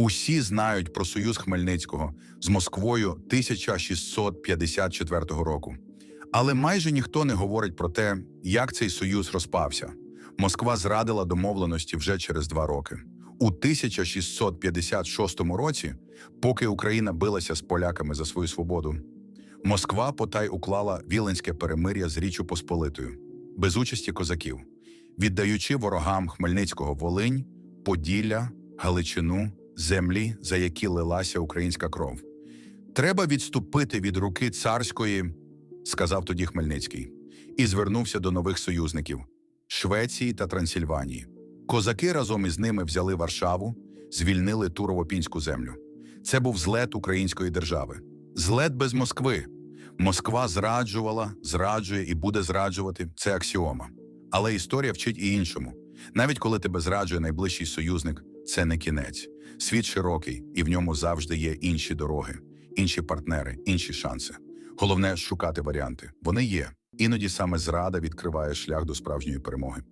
Усі знають про союз Хмельницького з Москвою 1654 року. Але майже ніхто не говорить про те, як цей союз розпався. Москва зрадила домовленості вже через два роки. У 1656 році, поки Україна билася з поляками за свою свободу, Москва потай уклала Віленське перемир'я з Річчю Посполитою, без участі козаків, віддаючи ворогам Хмельницького Волинь, Поділля, Галичину, землі, за які лилася українська кров. Треба відступити від руки царської, сказав тоді Хмельницький, і звернувся до нових союзників Швеції та Трансильванії. Козаки разом із ними взяли Варшаву, звільнили Турово-Пінську землю. Це був злет української держави. Злет без Москви. Москва зраджувала, зраджує і буде зраджувати це аксіома. Але історія вчить і іншому. Навіть коли тебе зраджує найближчий союзник, це не кінець. Світ широкий, і в ньому завжди є інші дороги, інші партнери, інші шанси. Головне шукати варіанти. Вони є. Іноді саме зрада відкриває шлях до справжньої перемоги.